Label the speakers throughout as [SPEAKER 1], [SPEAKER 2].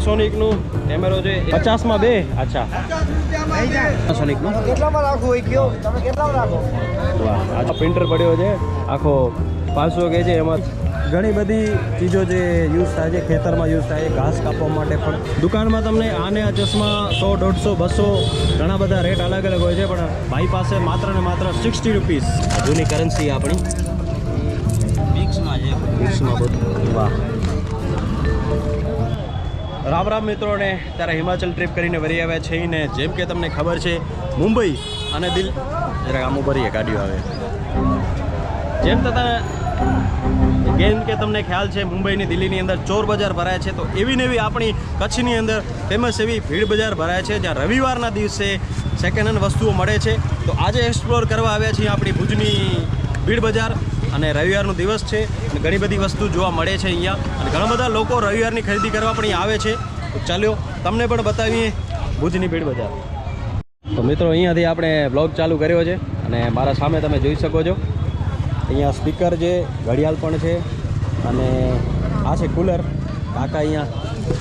[SPEAKER 1] પેનાસોનિકનું કેમેરો છે પચાસમાં બે? અચ્છા. પેનાસોનિકનું
[SPEAKER 2] કેટલામાં રાખવું હોય કયો? તમે કેટલામાં રાખો?
[SPEAKER 1] વાહ આ પ્રિન્ટર પડ્યો છે. આખો પાંચસો કે છે એમાં. ઘણી બધી ચીજો જે યુઝ થાય છે ખેતરમાં યુઝ થાય છે ઘાસ કાપવા માટે પણ. દુકાનમાં તમને આને આ ચશ્મા સો દોઢસો બસો ઘણા બધા રેટ અલગ અલગ હોય છે પણ ભાઈ પાસે માત્ર ને માત્ર સિક્સટી રૂપીસ જૂની કરન્સી આપણી.
[SPEAKER 2] મિક્સમાં છે.
[SPEAKER 1] મિક્સમાં બધું. વાહ. રામ રામ મિત્રોને, ત્યારે હિમાચલ ટ્રીપ કરીને વળી આવ્યા છે ને જેમ કે તમને ખબર છે, મુંબઈ અને દિલ જરાક આમ ભરીએ ગાડીઓ આવે. જેમ તથા જેમ કે તમને ખ્યાલ છે મુંબઈની દિલ્હીની અંદર ચોર બજાર ભરાય છે, તો એવી ને એવી આપણી કચ્છની અંદર ફેમસ એવી ભીડ બજાર ભરાય છે, જ્યાં રવિવારના દિવસે સેકન્ડ હેન્ડ વસ્તુઓ મળે છે. તો આજે એક્સપ્લોર કરવા આવ્યા છીએ આપણી ભુજની ભીડ બજાર, અને રવિવારનો દિવસ છે, અને ઘણી બધી વસ્તુ જોવા મળે છે અહીંયા. અને ઘણા બધા લોકો રવિવારની ખરીદી કરવા પણ આવે છે. ચાલ્યો, તમને પણ બતાવીએ ભુજની ભીડ બજાર. તો મિત્રો, અહીંયાથી આપણે બ્લોગ ચાલુ કર્યો છે અને મારા સામે તમે જોઈ શકો છો. અહીંયા સ્પીકર છે, ઘડિયાળ પણ છે અને આ છે કુલર કાકા અહીંયા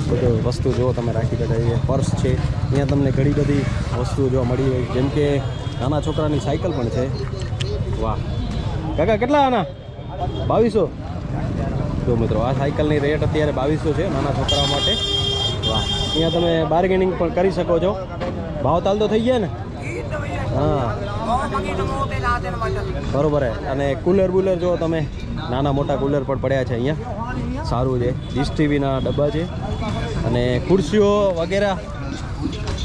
[SPEAKER 1] બધું વસ્તુ જો તમે રાખી છે. પર્સ છે. અહીંયા તમને ઘણી બધી વસ્તુઓ જોવા મળી હોય જેમ કે નાના છોકરાની સાયકલ પણ છે. વાહ. કાકા, કેટલા આના? બાવીસો? જો મિત્રો, આ સાયકલની રેટ અત્યારે બાવીસો છે નાના છોકરાઓ માટે. વાહ, અહીંયા તમે બાર્ગેનિંગ પણ કરી શકો છો. ભાવતાલ તો થઈ ગયા ને? હા. બરોબર અને કુલર બુલર જો તમે, નાના મોટા કુલર પણ પડ્યા છે અહીંયા. સારું છે. ડીશ ટીવીના ડબ્બા છે. અને ખુરશીઓ વગેરે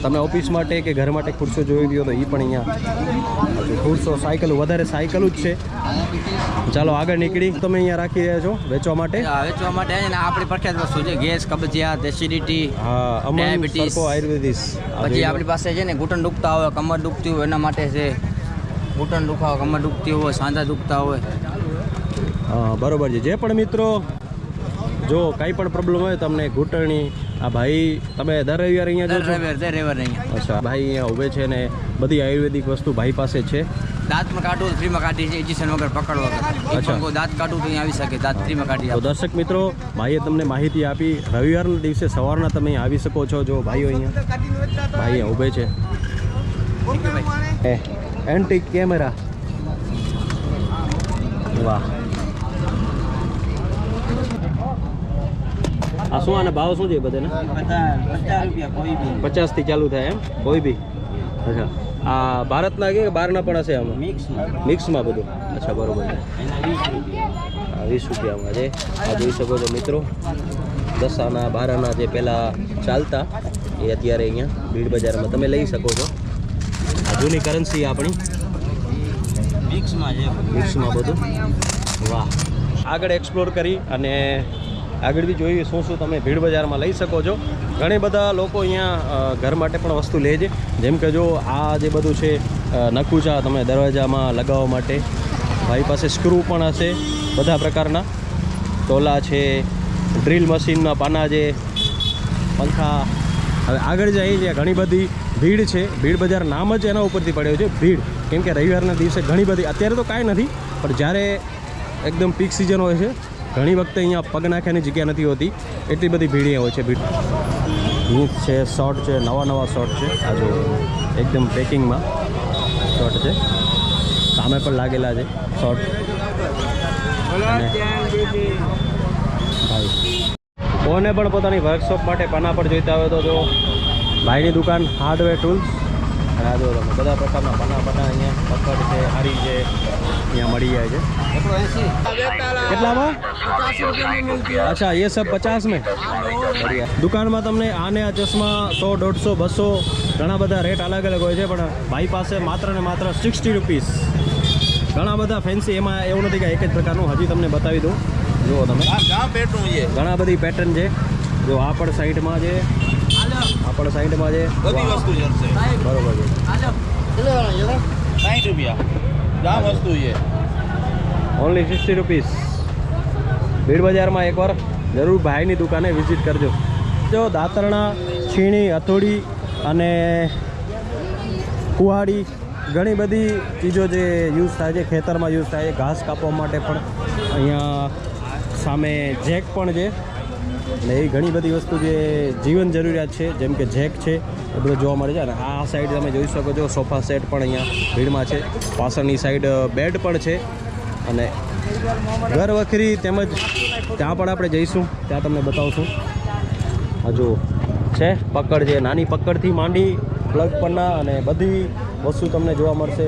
[SPEAKER 1] તમે ઓફિસ માટે કે ઘર માટે ખુરશો જોઈ દો તો એ પણ અહીંયા ખુરશો સાયકલ વધારે સાયકલ જ છે. ચાલો આગળ નીકળી. તમે અહીંયા રાખી રહ્યા છો વેચવા માટે?
[SPEAKER 2] વેચવા માટે આપણી પ્રખ્યાત વસ્તુ છે ગેસ કબજિયાત એસિડિટી
[SPEAKER 1] હા. સરકો આયુર્વેદિસ
[SPEAKER 2] પછી આપણી પાસે છે ને ઘૂંટણ દુખતા હોય કમર દુખતી હોય એના માટે છે ઘૂંટણ દુખાવો કમર દુખતી હોય સાંધા દુખતા હોય.
[SPEAKER 1] બરોબર છે. જે પણ મિત્રો જો કાંઈ પણ પ્રોબ્લેમ હોય તમને ઘૂંટણની આ ભાઈ તમે દર રવિવારે અહીંયા જો
[SPEAKER 2] દર રવિવાર દર રવિવાર અહીંયા.
[SPEAKER 1] અચ્છા ભાઈ અહીંયા ઊભે છે ને બધી આયુર્વેદિક વસ્તુ ભાઈ પાસે છે.
[SPEAKER 2] દાંતમાં કાઢવું તો ફ્રીમાં કાઢી છે ઇન્જેક્શન વગર પકડ વગર.
[SPEAKER 1] અચ્છા.
[SPEAKER 2] દાંત કાઢવું તો આવી શકે દાંત ફ્રીમાં કાઢી
[SPEAKER 1] તો દર્શક મિત્રો ભાઈએ તમને માહિતી આપી રવિવારના દિવસે સવારના તમે આવી શકો છો જો ભાઈઓ અહીંયા. ભાઈ ઊભે છે. એ એન્ટિક કેમેરા વાહ. આ શું આના ભાવ શું છે બધાને? પચાસથી ચાલુ થાય એમ? કોઈ બી? અચ્છા. આ ભારતના કે બહારના પણ હશે આમાં?
[SPEAKER 2] મિક્સમાં
[SPEAKER 1] મિક્સમાં બધું? અચ્છા બરોબર
[SPEAKER 2] વીસ
[SPEAKER 1] રૂપિયામાં છે. આ જોઈ શકો છો મિત્રો. દસ આના બાર આના જે પહેલાં ચાલતા એ અત્યારે અહીંયા ભીડ બજારમાં તમે લઈ શકો છો. આ જૂની કરન્સી આપણી.
[SPEAKER 2] મિક્સમાં છે.
[SPEAKER 1] મિક્સમાં બધું. વાહ. આગળ એક્સપ્લોર કરી અને આગળ બી જોઈએ શું શું તમે ભીડ બજારમાં લઈ શકો છો. ઘણી બધા લોકો અહીંયા ઘર માટે પણ વસ્તુ લે છે. જેમ કે જો આ જે બધું છે નકુચા તમે દરવાજામાં લગાવવા માટે. ભાઈ પાસે સ્ક્રૂ પણ હશે, બધા પ્રકારના. ટોલા છે, ડ્રીલ મશીનના પાના છે, પંખા. હવે આગળ જઈએ છીએ ઘણી બધી ભીડ છે, ભીડ બજાર નામ જ એના ઉપરથી પડ્યો છે, ભીડ. કેમ કે રવિવારના દિવસે ઘણી બધી, અત્યારે તો કાંઈ નથી, પણ જ્યારે એકદમ પીક સિઝન હોય છે ઘણી વખતે અહીંયા પગ નાખ્યાની જગ્યા નથી હોતી. એટલી બધી ભીડ હોય છે. ભીડ. જીન્સ છે, શોર્ટ છે, નવા નવા શોર્ટ છે. આ એકદમ પેકિંગમાં શોર્ટ છે. સામે પણ લાગેલા છે શોર્ટ. ભાઈ, કોને પણ પોતાની વર્કશોપ માટે પાના પર જોઈતા હોય તો જો ભાઈની દુકાન હાર્ડવેર ટૂલ્સ અને આ તમે બધા પ્રકારના પાના પાના અહીંયા પકડ છે હારી છે અહીંયા મળી જાય છે. કેટલામાં? અચ્છા એ સબ પચાસ મેં? દુકાનમાં તમને આને આ ચશ્મા સો દોઢસો બસો ઘણા બધા રેટ અલગ અલગ હોય છે પણ ભાઈ પાસે માત્ર ને માત્ર સિક્સટી રૂપીસ ઘણા બધા ફેન્સી એમાં એવું નથી કે એક જ પ્રકારનું. હજી તમને બતાવી દઉં. જુઓ તમે. ઘણા બધી પેટર્ન છે. જો આ પણ સાઈડમાં છે. પણ સાઈડમાં છે.
[SPEAKER 3] બધી વસ્તુ જશે
[SPEAKER 1] બરોબર છે.
[SPEAKER 3] સાઠ રૂપિયા. આ વસ્તુ છે.
[SPEAKER 1] ઓનલી સિક્સટી રૂપીસ ભીડ બજારમાં એકવાર જરૂર ભાઈની દુકાને વિઝિટ કરજો. જો દાતરણા છીણી હથોડી અને કુહાડી ઘણી બધી ચીજો જે યુઝ થાય છે ખેતરમાં યુઝ થાય છે ઘાસ કાપવા માટે પણ અહીંયા સામે જેક પણ છે. અને એ ઘણી બધી વસ્તુ જે જીવન જરૂરિયાત છે, જેમ કે જેક છે, એ બધું જોવા મળે છે. અને આ સાઈડ તમે જોઈ શકો છો સોફા સેટ પણ અહીંયા ભીડમાં છે. પાછળની સાઈડ બેડ પણ છે. અને ઘર વખરી તેમજ ત્યાં પણ આપણે જઈશું. ત્યાં તમને બતાવશું. હજુ છે? પકડ છે નાની પકડથી માંડી પ્લગ પરના અને બધી વસ્તુ તમને જોવા મળશે.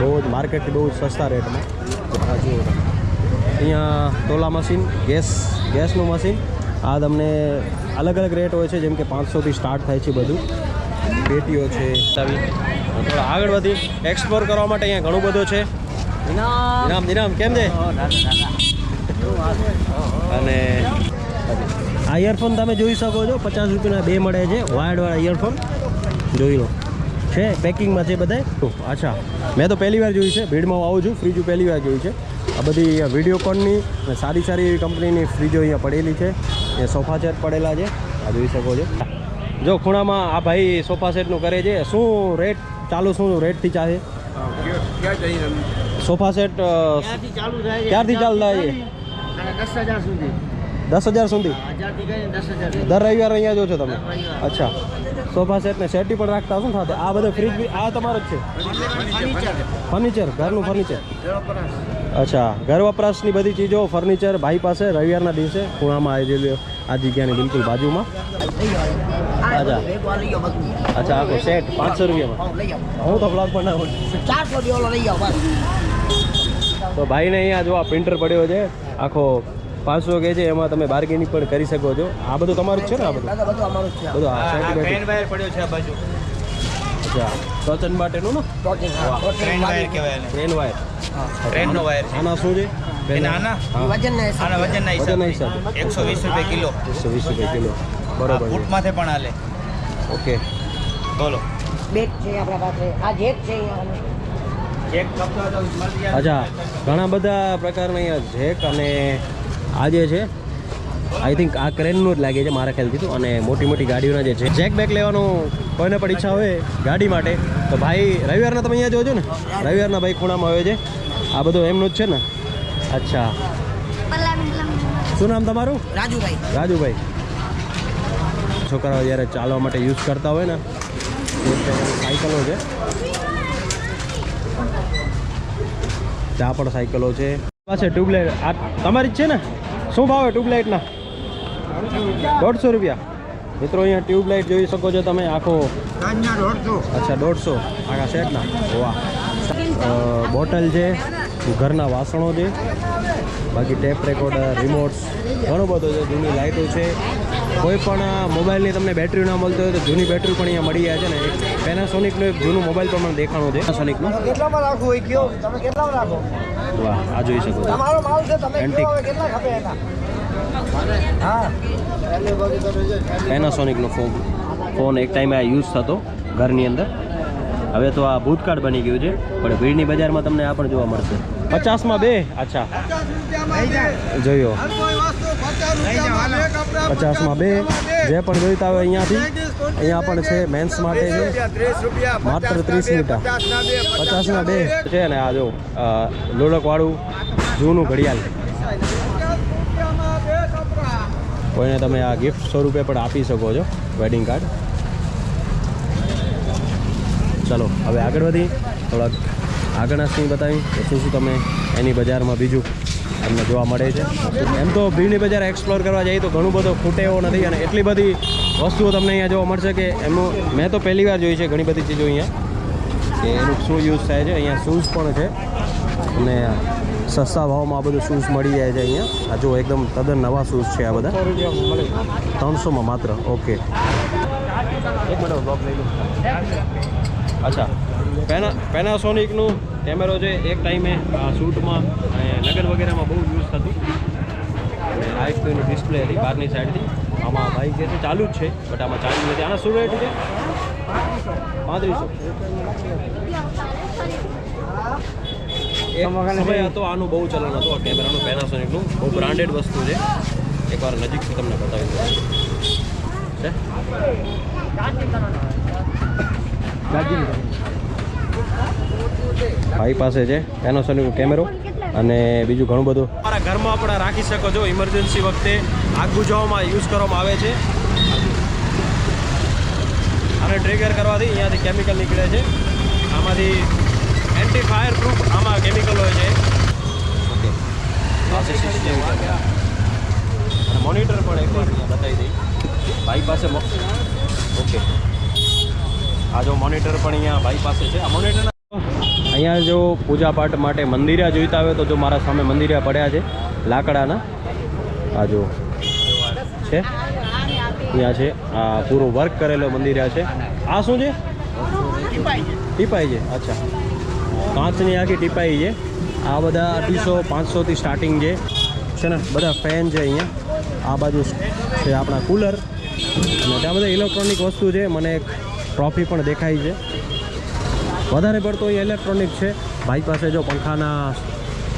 [SPEAKER 1] બહુ જ માર્કેટથી બહુ જ સસ્તા રેટમાં તમે. અહીંયા તોલા મશીન ગેસ ગેસનું મશીન. આ તમને અલગ અલગ રેટ હોય છે જેમ કે પાંચસોથી સ્ટાર્ટ થાય છે બધું. પેટીઓ છે થોડા આગળ વધી. એક્સપ્લોર કરવા માટે અહીંયા ઘણું બધું છે. નિરામ નિરામ કેમ છે? અને આ ઇયરફોન તમે જોઈ શકો છો પચાસ રૂપિયાના બે મળે છે વાયર્ડવાળા ઇયરફોન જોઈ લો. છે પેકિંગમાં છે બધા અચ્છા મેં તો પહેલી વાર જોયું છે ભીડમાં આવું છું ફ્રીજું પહેલી વાર જોયું છે. આ બધી વિડીયોકોનની સારી સારી એવી કંપનીની ફ્રીજો અહીંયા પડેલી છે. એ સોફા સેટ પડેલા છે. આ જોઈ શકો છો. જો ખૂણામાં આ ભાઈ સોફા સેટનું કરે છે. શું રેટ ચાલુ શું રેટથી ચાલે? Sofa set? ક્યારથી ચાલુ થાય છે?
[SPEAKER 2] દસ હજાર સુધી.
[SPEAKER 1] દર રવિવારે અહીંયા જો છો તમે? અચ્છા. સોફા સેટ ને સેટી પણ રાખતા શું સાથે આ બધા ફ્રીજ બી આ તમારો જ છે?
[SPEAKER 2] ફર્નિચર.
[SPEAKER 1] ઘરનું ફર્નિચર. અચ્છા ઘર વપરાશની બધી ચીજો ફર્નિચર ભાઈ પાસે રવિવારના દિવસે ખૂણામાં આવેલી આ જગ્યાની બિલકુલ બાજુમાં. અચ્છા. અચ્છા આખો સેટ પાંચસો રૂપિયામાં.
[SPEAKER 4] હા,
[SPEAKER 1] તો બ્લોગ
[SPEAKER 4] ચારસો બસ
[SPEAKER 1] તો ભાઈને અહીંયા જો આ પ્રિન્ટર પડ્યો છે આખો પાંચસો કે છે એમાં તમે બાર્ગેનિંગ પણ કરી શકો છો. આ બધું તમારું જ છે ને આ બધું?
[SPEAKER 4] બધું અમારું જ છે.
[SPEAKER 1] બધું આ સેટ બેટ
[SPEAKER 3] વાયર પડ્યો છે આ બાજુ.
[SPEAKER 1] અચ્છા. ટોચન માટેનું ને?
[SPEAKER 4] ટોચન હા,
[SPEAKER 3] ટ્રેન વાયર. કહેવાય
[SPEAKER 1] ટ્રેન વાયર
[SPEAKER 3] ટ્રેનનો વાયર
[SPEAKER 1] આના શું છે?
[SPEAKER 3] આના? આના હિસાબે. એકસો વીસ રૂપિયા કિલો.
[SPEAKER 1] એકસો વીસ રૂપિયા કિલો. બરોબર છે.
[SPEAKER 3] ફૂટમાંથી પણ હાલે.
[SPEAKER 1] ઓકે.
[SPEAKER 3] બોલો.
[SPEAKER 4] બેટ છે આપણા પાસે. આ જેક છે અહીંયા
[SPEAKER 3] એક કપડો તો મળી જાય.
[SPEAKER 1] અચ્છા. ઘણા બધા પ્રકારના અહીંયા જેક અને આજે છે આઈ થિંક આ ક્રેનનું જ લાગે છે મારા ખ્યાલથી તો. અને મોટી મોટી ગાડીઓના જે છે જેક બેક લેવાનું કોઈને પણ ઈચ્છા હોય ગાડી માટે તો ભાઈ રવિવારના તમે અહીંયા જોજો ને? રવિવારના ભાઈ ખૂણામાં આવે છે. આ બધું એમનું જ છે ને? અચ્છા. શું નામ તમારું?
[SPEAKER 4] રાજુભાઈ.
[SPEAKER 1] રાજુભાઈ. છોકરાઓ જ્યારે ચાલવા માટે યુઝ કરતા હોય ને સાયકલો છે. ત્યાં પણ સાયકલો છે. પાસે ટ્યુબલાઇટ. આ તમારી જ છે ને? શું ભાવ ટ્યુબલાઇટના? દોઢસો રૂપિયા. મિત્રો અહીંયા ટ્યુબલાઇટ જોઈ શકો છો તમે આખો અચ્છા દોઢસો આખા સેટના. વાહ. બોટલ છે ઘરના વાસણો છે બાકી ટેપ રેકોર્ડર રિમોટ્સ ઘણું બધું છે જૂની લાઇટો છે. કોઈ પણ મોબાઈલની તમને બેટરી ના મળતી હોય તો જૂની બેટરી પણ અહીંયા મળી જાય છે ને. એક પેનાસોનિકનું એક જૂનું મોબાઈલ પણ મને દેખાણું છે. પેનાસોનિકનું
[SPEAKER 4] કેટલામાં રાખો હોય કયો? તમે કેટલામાં રાખો?
[SPEAKER 1] વાહ આ જોઈ શકો છો.
[SPEAKER 4] તમારો માલ છે તમે
[SPEAKER 1] Antique.
[SPEAKER 4] કયો? હવે કેટલા ખપે એના? હા.
[SPEAKER 1] પેનાસોનિકનો ફોન ફોન એક ટાઈમે આ યુઝ થતો ઘરની અંદર. હવે તો આ ભૂતકાળ બની ગયું છે, પણ ભીડની બજારમાં તમને આ પણ જોવા મળશે. પચાસમાં બે? અચ્છા. જોયો. પચાસમાં બે. જે પણ જોઈતા હોય અહીંયાથી, અહીંયા પણ છે મેન્સ માટે માત્ર ત્રીસ રૂપિયા પચાસના બે. છે ને આ જો લોડકવાળું જૂનું ઘડિયાળ. કોઈને તમે આ ગિફ્ટ સ્વરૂપે પણ આપી શકો છો વેડિંગ કાર્ડ ચલો, હવે આગળ વધી. થોડાક આગળના સીન બતાવી. શું શું તમે એની બજારમાં બીજું તમને જોવા મળે છે? એમ તો ભીડની બજાર એક્સપ્લોર કરવા જઈએ તો ઘણું બધું ખૂટે એવો નથી અને એટલી બધી વસ્તુઓ તમને અહીંયા જોવા મળશે કે એમનું, મેં તો પહેલી વાર જોઈ છે ઘણી બધી ચીજો અહીંયા. કે એનું શું યુઝ થાય છે? અહીંયા શૂઝ પણ છે. અને સસ્તા ભાવમાં આ બધું શૂઝ મળી જાય છે અહીંયા. આ જો એકદમ તદ્દન નવા શૂઝ છે આ બધા. ત્રણસોમાં માત્ર. ઓકે. એક મિનિટ અચ્છા. પેના પેનાસોનિકનું કેમેરો છે એક ટાઈમે શૂટમાં અને લગ્ન વગેરેમાં બહુ યુઝ થતું. અને આ એક ડિસ્પ્લે હતી બહારની સાઈડથી આમાં ભાઈ જે છે ચાલુ જ છે બટ આમાં ચાલુ નથી. આના શું રેટ છે? પાંત્રીસો. સમય હતો આનું બહુ ચલણ હતું આ કેમેરાનું પેનાસોનિકનું બહુ બ્રાન્ડેડ વસ્તુ છે. એકવાર નજીકથી તમને બતાવી દઉં છે? ભાઈ પાસે છે પેનાસોનિક કેમેરો અને બીજું ઘણું બધું. તમારા ઘરમાં પણ રાખી શકો છો ઇમરજન્સી વખતે આગ બુઝાવવામાં યુઝ કરવામાં આવે છે. અને ટ્રિગર કરવાથી અહીંયાથી કેમિકલ નીકળે છે. આમાંથી એન્ટી ફાયર પ્રૂફ આમાં કેમિકલ હોય છે. ઓકે. મોનિટર પણ એકવાર બતાવી દઈ. ભાઈ પાસે ઓકે. આ જો મોનિટર પણ અહીંયા ભાઈ પાસે છે. આ મોનિટર અહીંયા જો પૂજાપાઠ માટે મંદિરા જોઈતા આવે તો જો મારા સામે મંદિરા પડ્યા છે લાકડાના. આ જો છે. અહીંયા છે. આ પૂરો વર્ક કરેલો મંદિરા છે. આ શું છે. ટીપાઈ છે. અચ્છા. કાચની આખી ટીપાઈ છે. આ બધા અઢીસો, પાંચસોથી સ્ટાર્ટિંગ છે છે ને, બધા ફેન છે અહીંયા. આ બાજુ છે આપણા કુલર અને ત્યાં બધા ઇલેક્ટ્રોનિક વસ્તુ છે. મને એક ટ્રોફી પણ દેખાય છે. વધારે પડતો અહીંયા ઇલેક્ટ્રોનિક છે. ભાઈ પાસે જો પંખાના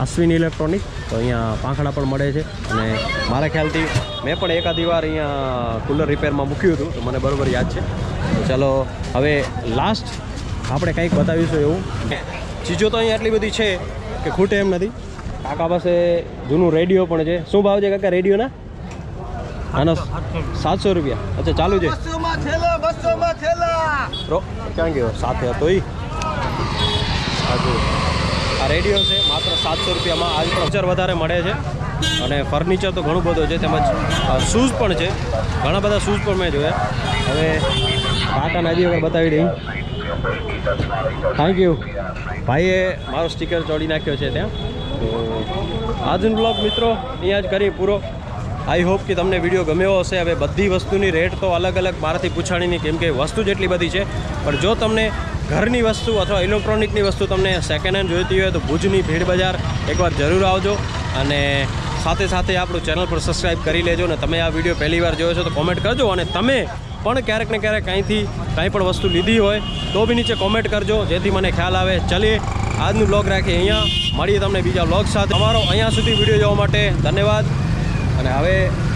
[SPEAKER 1] અશ્વિન ઇલેક્ટ્રોનિક તો અહીંયા પાંખડા પણ મળે છે. અને મારા ખ્યાલથી મેં પણ એકાદી વાર અહીંયા કુલર રિપેરમાં મૂક્યું હતું, તો મને બરાબર યાદ છે. ચાલો, હવે લાસ્ટ આપણે કંઈક બતાવીશું એવું. ચીજો તો અહીંયા એટલી બધી છે કે ખૂટે એમ નથી. કાકા પાસે જૂનું રેડિયો પણ છે. શું ભાવ છે કાકા રેડિયોના? આના સાતસો રૂપિયા. અચ્છા ચાલુ છે. ક્યાં ગયો? સાથે હતો ઈ. આ રેડિયો છે માત્ર સાતસો રૂપિયામાં. આજ ફર્નિચર વધારે મળે છે. અને ફર્નિચર તો ઘણું બધું છે. તેમજ શૂઝ પણ છે. ઘણા બધા શૂઝ પણ મેં જોયા. હવે કાકાને હજી વખત બતાવી દઈ થેન્ક યુ ભાઈએ મારો સ્ટીકર ચોડી નાખ્યો છે ત્યાં. તો આજનો બ્લોગ મિત્રો, અહીંયા જ કરી પૂરો. આઈ હોપ કે તમને વીડિયો ગમ્યો હશે. હવે બધી વસ્તુની રેટ તો અલગ અલગ મારાથી પૂછાણીની, કેમ કે વસ્તુ જેટલી બધી છે. પણ જો તમને ઘરની વસ્તુ અથવા ઇલેક્ટ્રોનિકની વસ્તુ તમને સેકન્ડ હેન્ડ જોઈતી હોય તો ભુજની ભીડ બજાર એકવાર જરૂર આવજો. અને સાથે સાથે આપણું ચેનલ પર સબસ્ક્રાઈબ કરી લેજો. અને તમે આ વીડિયો પહેલી વાર જોયો છો તો કોમેન્ટ કરજો. અને તમે પણ ક્યારેક ને ક્યારેક કાંઈથી કાંઈ પણ વસ્તુ લીધી હોય તો બી નીચે કોમેન્ટ કરજો. જેથી મને ખ્યાલ આવે. ચલીએ. આજનું બ્લોગ રાખીએ અહીંયા. મળીએ તમને બીજા બ્લોગ સાથે. અમારો અહીંયા સુધી વીડિયો જોવા માટે ધન્યવાદ. અને હવે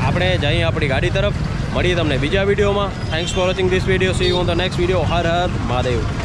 [SPEAKER 1] આપણે જઈએ આપણી ગાડી તરફ. મળીએ તમને બીજા વિડીયોમાં. Thanks for watching this video see on the next video Har Har Mahadev.